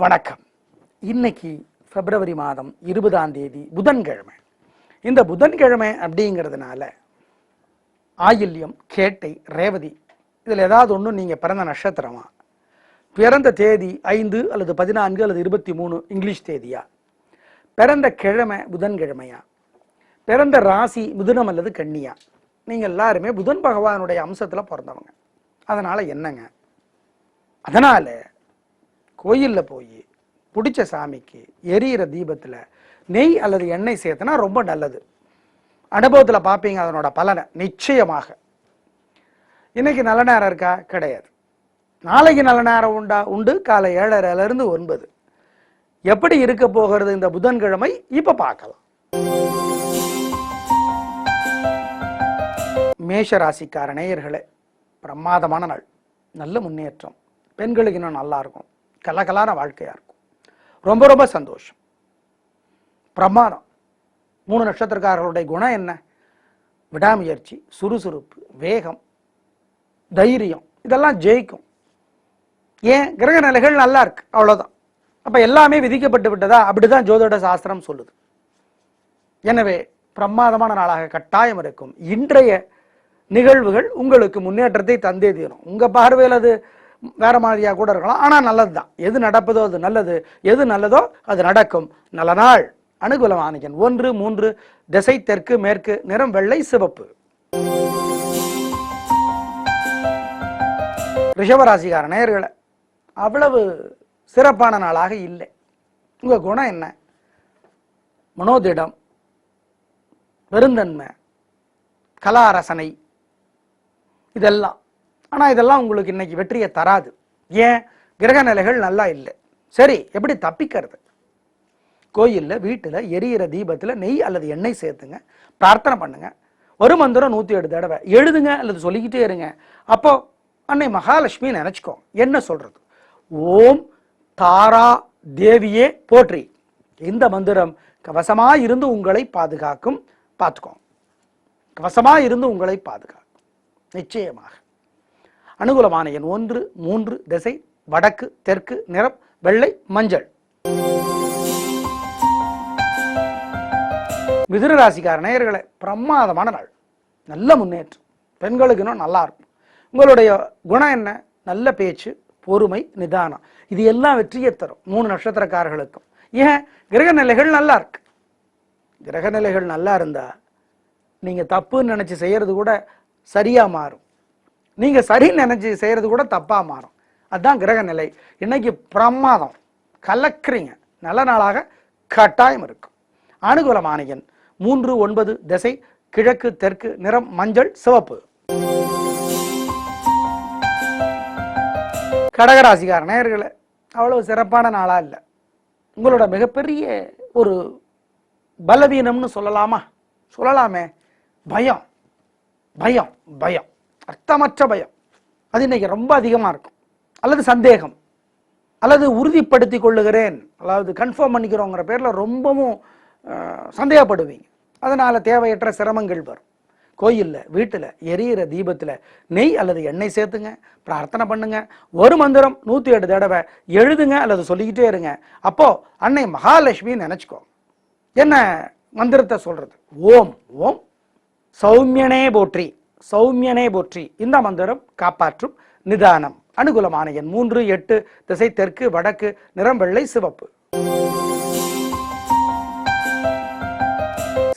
வணக்கம். இன்னைக்கு பிப்ரவரி மாதம் இருபதாம் தேதி புதன்கிழமை. இந்த புதன்கிழமை அப்படிங்கிறதுனால ஆயில்யம் கேட்டை ரேவதி இதில் ஏதாவது ஒன்று நீங்கள் பிறந்த நட்சத்திரமா? பிறந்த தேதி ஐந்து அல்லது பதினான்கு அல்லது இருபத்தி மூணு இங்கிலீஷ் தேதியா? பிறந்த கிழமை புதன்கிழமையா? பிறந்த ராசி மிதுனம் அல்லது கன்னியா? நீங்கள் எல்லாருமே புதன் பகவானுடைய அம்சத்தில் பிறந்தவங்க. அதனால் என்னங்க? அதனால் கோயிலில் போய் பிடிச்ச சாமிக்கு எரியிற தீபத்தில் நெய் அல்லது எண்ணெய் சேர்த்துனா ரொம்ப நல்லது. அனுபவத்தில் பார்ப்பீங்க அதனோட பலனை நிச்சயமாக. இன்னைக்கு நல்ல நேரம் இருக்கா? கிடையாது. நாளைக்கு நல்ல நேரம் உண்டா? உண்டு. காலை ஏழரைலேருந்து ஒன்பது. எப்படி இருக்க போகிறது இந்த புதன்கிழமை? இப்போ பார்க்கலாம். மேஷ ராசிக்கார நேயர்களே பிரமாதமான நாள். நல்ல முன்னேற்றம். பெண்களுக்கு இன்னும் நல்லா இருக்கும். கலகலான வாழ்க்கையா இருக்கும். ரொம்ப ரொம்ப சந்தோஷம். பிரமாதம் மூணு நட்சத்திரக்காரர்களுடைய குணம் என்ன? விடாமுயற்சி சுறுசுறுப்பு வேகம் தைரியம். இதெல்லாம் ஜெயிக்கும். ஏன்? கிரக நிலைகள் நல்லா இருக்கு. அவ்வளவுதான். அப்போ எல்லாமே விதிக்கப்பட்டு விட்டதா? அப்படிதான் ஜோதிட சாஸ்திரம் சொல்லுது. எனவே பிரமாதமான நாளாக கட்டாயம் இருக்கும். இன்றைய நிகழ்வுகள் உங்களுக்கு முன்னேற்றத்தை தந்தே தீரும். உங்க பார்வையில் அது வேற மாதிரியாக கூட இருக்கலாம். ஆனா நல்லதுதான். எது நடப்பதோ அது நல்லது. எது நல்லதோ அது நடக்கும். நல்ல நாள். அனுகூலமானஜன் ஒன்று மூன்று திசை தெற்கு மேற்கு நிறம் வெள்ளை சிவப்பு. ரிஷபராசிகார நேயர்களை அவ்வளவு சிறப்பான நாளாக இல்லை. உங்க குணம் என்ன? மனோதிடம் பெருந்தன்மை கலாரசனை இதெல்லாம். ஆனா இதெல்லாம் உங்களுக்கு இன்னைக்கு வெற்றியை தராது. ஏன்? கிரக நிலைகள் நல்லா இல்லை. சரி எப்படி தப்பிக்கிறது? கோயிலில் வீட்டில் எரியிற தீபத்தில் நெய் அல்லது எண்ணெய் சேர்த்துங்க. பிரார்த்தனை பண்ணுங்க. ஒரு மந்திரம் நூற்றி எட்டு தடவை. எழுதுங்க அல்லது சொல்லிக்கிட்டே இருங்க. அப்போ அன்னை மகாலட்சுமி நினச்சிக்கோ. என்ன சொல்றது? ஓம் தாரா தேவியே போற்றி. இந்த மந்திரம் கவசமா இருந்து உங்களை பாதுகாக்கும். பார்த்துக்கோ. கவசமா இருந்து உங்களை பாதுகாக்கும். நிச்சயமாக. அனுகூலமான எண் ஒன்று மூன்று திசை வடக்கு தெற்கு நிறம் வெள்ளை மஞ்சள். மிதுனராசிக்கார நேயர்களை பிரமாதமான நாள். நல்ல முன்னேற்றம். பெண்களுக்கு இன்னும் நல்லா இருக்கும். உங்களுடைய குணம் என்ன? நல்ல பேச்சு பொறுமை நிதானம். இது எல்லாம் வெற்றியை தரும். மூணு நட்சத்திரக்காரர்களுக்கும். ஏன்? கிரக நிலைகள் நல்லா இருக்கு. கிரக நிலைகள் நல்லா இருந்தா நீங்க தப்புன்னு நினைச்சு செய்யறது கூட சரியா மாறும். நீங்க சரின்னு நினைச்சு செய்யறது கூட தப்பா மாறும். அதுதான் கிரக நிலை இன்னைக்கு பிரமாதம். கலக்குறீங்க. நல்ல நாளாக கட்டாயம் இருக்கும். அனுகூலமான எண் மூன்று ஒன்பது திசை கிழக்கு தெற்கு நிறம் மஞ்சள் சிவப்பு. கடகராசிக்கார நேர்களை அவ்வளவு சிறப்பான நாளா இல்லை. உங்களோட மிகப்பெரிய ஒரு பலவீனம்னு சொல்லலாமா? சொல்லலாமே. பயம். பயம். பயம். அர்த்தமற்ற பயம். அது இன்னைக்கு ரொம்ப அதிகமாக இருக்கும். அல்லது சந்தேகம். அல்லது உறுதிப்படுத்தி கொள்ளுகிறேன். அதாவது கன்ஃபார்ம் பண்ணிக்கிறோங்கிற பேரில் ரொம்பவும் சந்தேகப்படுவீங்க. அதனால் தேவையற்ற சிரமங்கள் வரும். கோயிலில் வீட்டில் எரியிற தீபத்தில் நெய் அல்லது எண்ணெய் சேர்த்துங்க. பிரார்த்தனை பண்ணுங்க. ஒரு மந்திரம் நூற்றி எட்டு தடவை எழுதுங்க அல்லது சொல்லிக்கிட்டே இருங்க. அப்போது அன்னை மகாலட்சுமி நினச்சிக்கோ. என்ன மந்திரத்தை சொல்கிறது ஓம் ஓம் சௌமியனே போற்றி. சௌமியனே போற்றி. இந்த மந்திரம் காப்பாற்றும் நிதானம். அனுகூலமான எண் மூன்று எட்டு திசை தெற்கு வடக்கு நிறம் வெள்ளை சிவப்பு.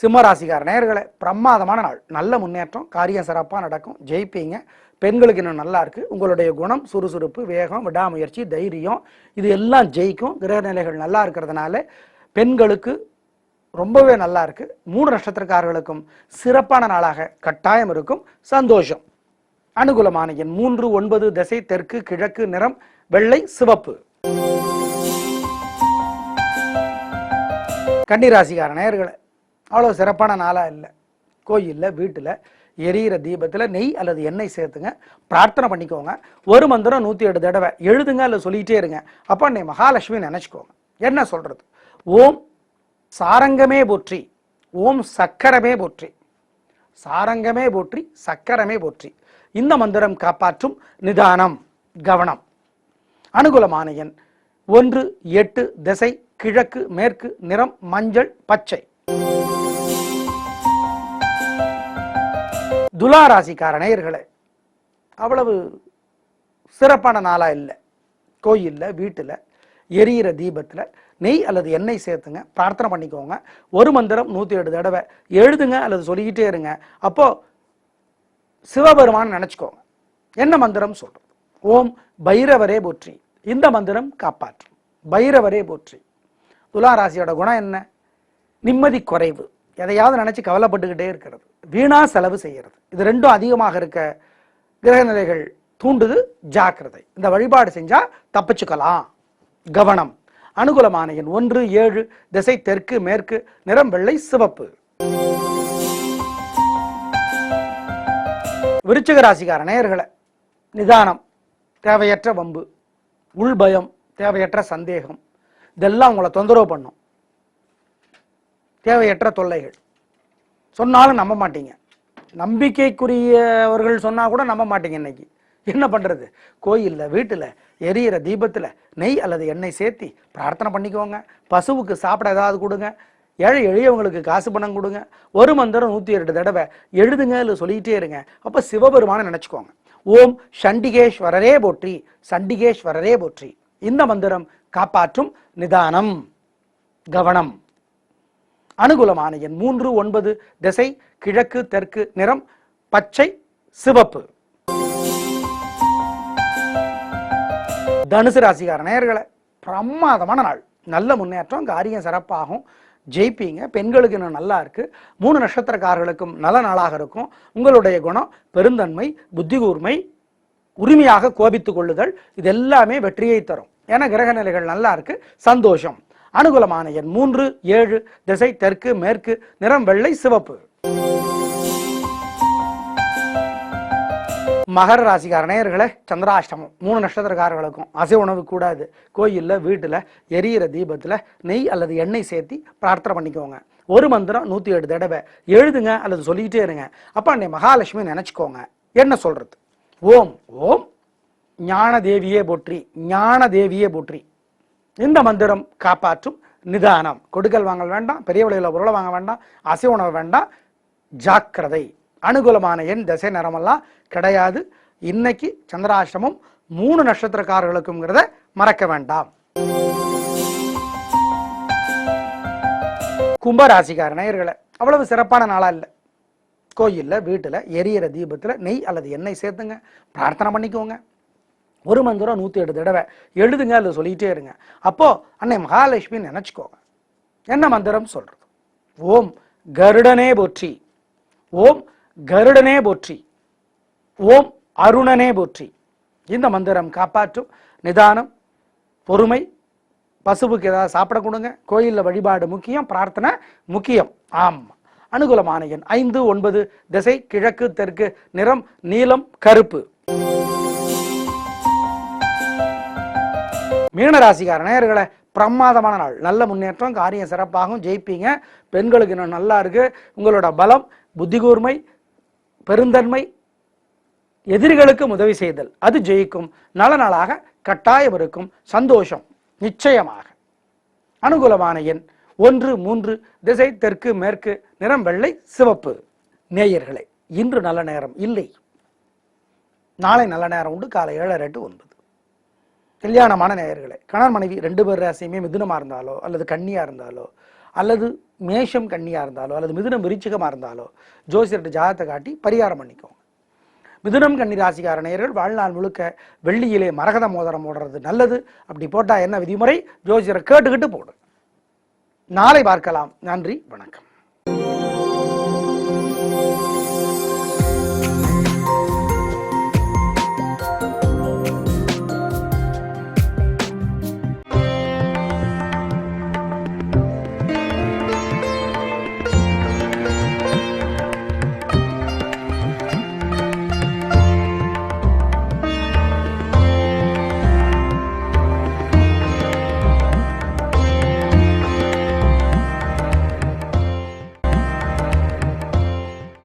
சிம்மராசிக்கார நேர்களை பிரமாதமான நாள். நல்ல முன்னேற்றம் காரியம் சிறப்பாக நடக்கும். ஜெயிப்பீங்க. பெண்களுக்கு இன்னும் நல்லா இருக்கு. உங்களுடைய குணம் சுறுசுறுப்பு வேகம் விடாமுயற்சி தைரியம் இது எல்லாம் ஜெயிக்கும். கிரக நிலைகள் நல்லா இருக்கிறதுனால பெண்களுக்கு ரொம்பவே நல்லா இருக்கு. மூணு நட்சத்திரக்காரர்களுக்கும் சிறப்பான நாளாக கட்டாயம் இருக்கும். சந்தோஷம். அனுகூலமான எண் மூன்று ஒன்பது திசை தெற்கு கிழக்கு நிறம் வெள்ளை சிவப்பு. கன்னிராசிக்கார நேயர்களை அவ்வளோ சிறப்பான நாளாக இல்லை. கோயிலில் வீட்டில் எரியிற தீபத்தில் நெய் அல்லது எண்ணெய் சேர்த்துங்க. பிரார்த்தனை பண்ணிக்கோங்க. ஒரு மந்திரம் நூற்றி எட்டு தடவை எழுதுங்க இல்லை சொல்லிகிட்டே இருங்க. அப்போ அன்னை மகாலட்சுமி நினச்சிக்கோங்க. என்ன சொல்கிறது ஓம் சாரங்கமே போற்றி ஓம் சக்கரமே போற்றி. சாரங்கமே போற்றி சக்கரமே போற்றி. இந்த மந்திரம் காப்பாற்றும் நிதானம் கவனம். அனுகூலமான எண் ஒன்று எட்டு திசை கிழக்கு மேற்கு நிறம் மஞ்சள் பச்சை. துலாராசிக்கார நேயர்களே அவ்வளவு சிறப்பான நாளா இல்லை. கோயிலில் வீட்டில் எரியிற தீபத்தில் நெய் அல்லது எண்ணெய் சேர்த்துங்க. பிரார்த்தனை பண்ணிக்கோங்க. ஒரு மந்திரம் நூற்றி எட்டு தடவை. எழுதுங்க அல்லது சொல்லிக்கிட்டே இருங்க. அப்போ சிவபெருமான் நினச்சிக்கோங்க. என்ன மந்திரம் சொல்கிறது ஓம் பைரவரே போற்றி. இந்த மந்திரம் காப்பாற்றும். பைரவரே போற்றி. துலா ராசியோட குணம் என்ன? நிம்மதி குறைவு. எதையாவது நினச்சி கவலைப்பட்டுக்கிட்டே இருக்கிறது. வீணா செலவு செய்யறது. இது ரெண்டும் அதிகமாக இருக்க கிரகநிலைகள் தூண்டுது. ஜாக்கிரதை. இந்த வழிபாடு செஞ்சால் தப்பிச்சுக்கலாம். கவனம். அனுகூலமான எண் ஒன்று ஏழு திசை தெற்கு மேற்கு நிறம் வெள்ளை சிவப்பு. விருச்சிக ராசிக்கார நேயர்களை நிதானம் தேவையற்ற வம்பு உள்பயம் தேவையற்ற சந்தேகம் இதெல்லாம் உங்களை தொந்தரவு பண்ணும். தேவையற்ற தொல்லைகள். சொன்னாலும் நம்ப மாட்டீங்க. நம்பிக்கைக்குரியவர்கள் சொன்னால் கூட நம்ப மாட்டீங்க இன்னைக்கு. என்ன பண்ணுறது கோயிலில் வீட்டில் எரியிற தீபத்தில் நெய் அல்லது எண்ணெய் சேர்த்தி பிரார்த்தனை பண்ணிக்கோங்க. பசுவுக்கு சாப்பிட ஏதாவது கொடுங்க. ஏழை எளியவங்களுக்கு காசு பணம் கொடுங்க. ஒரு மந்திரம் நூற்றி எட்டு தடவை எழுதுங்க இல்லை சொல்லிக்கிட்டே இருங்க. அப்போ சிவபெருமானை நினச்சிக்கோங்க. ஓம் சண்டிகேஸ்வரரே போற்றி சண்டிகேஸ்வரரே போற்றி. இந்த மந்திரம் காப்பாற்றும் நிதானம் கவனம். அனுகூலமான எண் மூன்று ஒன்பது திசை கிழக்கு தெற்கு நிறம் பச்சை சிவப்பு. தனுசு ராசிக்கார நேயர்களை பிரமாதமான நாள். நல்ல முன்னேற்றம் காரியம் சிறப்பாகும் ஜெயிப்பீங்க பெண்களுக்கு இன்னும் நல்லா இருக்கு மூணு நட்சத்திரக்காரர்களுக்கும் நல்ல நாளாக இருக்கும். உங்களுடைய குணம் பெருந்தன்மை புத்தி கூர்மை உரிமையாக கோபித்து கொள்ளுதல் இது எல்லாமே வெற்றியை தரும். ஏன்னா கிரக நிலைகள் நல்லா இருக்கு சந்தோஷம். அனுகூலமான எண் மூன்று ஏழு திசை தெற்கு மேற்கு நிறம் வெள்ளை சிவப்பு. மகர ராசிக்கார நேயர்களே சந்திராஷ்டமம் மூணு நட்சத்திரக்காரர்களுக்கும் அசை உணவு கூடாது. கோயிலில் வீட்டில் எரியிற தீபத்தில் நெய் அல்லது எண்ணெய் சேர்த்தி பிரார்த்தனை பண்ணிக்கோங்க. ஒரு மந்திரம் நூற்றி ஏழு தடவை. எழுதுங்க அல்லது சொல்லிக்கிட்டே இருங்க. அப்போ அன்னை மகாலட்சுமி நினச்சிக்கோங்க. என்ன சொல்கிறது ஓம் ஓம் ஞான தேவியே போற்றி ஞான தேவியே போற்றி. இந்த மந்திரம் காப்பாற்றும் நிதானம். கொடுக்கல் வாங்கல் வேண்டாம் பெரிய விலையில் பொருளை வாங்க வேண்டாம் அசை உணவு வேண்டாம் ஜாக்கிரதை. அனுகூலமான எண் தசை நிறமெல்லாம் கிடையாது. இன்னைக்கு சந்திராஷ்டமம் மூணு நட்சத்திரக்காரர்களுக்குங்கிறத மறக்க வேண்டாம். கும்பராசிக்கார நேயர்களை அவ்வளவு சிறப்பான நாளா இல்லை. கோயில்ல வீட்டுல எரியிற தீபத்துல நெய் அல்லது எண்ணெய் சேர்த்துங்க. பிரார்த்தனை பண்ணிக்கோங்க. ஒரு மந்திரம் நூத்தி எட்டு தடவை எழுதுங்க அல்லது சொல்லிட்டே இருங்க. அப்போ அன்னை மகாலட்சுமி நினச்சிக்கோங்க. என்ன மந்திரம் சொல்றது? ஓம் கருடனே போற்றி. ஓம் கருடனே போற்றி ஓம் அருணனே போற்றி. இந்த மந்திரம் காப்பாற்றும் நிதானம் பொறுமை பசுவுக்கு ஏதாவது சாப்பிட கொடுங்க. கோயிலில் வழிபாடு முக்கியம் பிரார்த்தனை முக்கியம். ஆம். அனுகூலமான எண் ஐந்து ஒன்பது திசை கிழக்கு தெற்கு நிறம் நீலம் கருப்பு. மீனராசிக்கார நேயர்களே பிரமாதமான நாள். நல்ல முன்னேற்றம் காரியம் சிறப்பாகும் ஜெயிப்பீங்க. பெண்களுக்கு இன்னும் நல்லா இருக்கு. உங்களோட பலம் புத்தி கூர்மை பெருந்தன்மை எதிரிகளுக்கு உதவி செய்தல். அது ஜெயிக்கும். நல்ல நாளாக கட்டாயம் இருக்கும். சந்தோஷம். நிச்சயமாக. அனுகூலமான எண் ஒன்று மூன்று திசை தெற்கு மேற்கு நிறம் வெள்ளை சிவப்பு. நேயர்களே இன்று நல்ல நேரம் இல்லை. நாளை நல்ல நேரம் உண்டு. காலை ஏழரை டு ஒன்பது. கல்யாணமான நேயர்களே கணவன் மனைவி ரெண்டு பேர் ராசியுமே மிதுனமா இருந்தாலோ அல்லது கன்னியாக இருந்தாலோ அல்லது மேஷம் கண்ணியாக இருந்தாலோ அல்லது மிதுனம் விருச்சிகமாக இருந்தாலோ ஜோசியர்கிட்ட ஜாதத்தை காட்டி பரிகாரம் பண்ணிக்கோங்க. மிதுனம் கன்னி ராசிக்கார நேயர்கள் வாழ்நாள் முழுக்க வெள்ளியிலே மரகத மோதிரம் போடுறது நல்லது. அப்படி போட்டால் என்ன விதிமுறை? ஜோசியரை கேட்டுக்கிட்டு போடு. நாளை பார்க்கலாம். நன்றி வணக்கம்.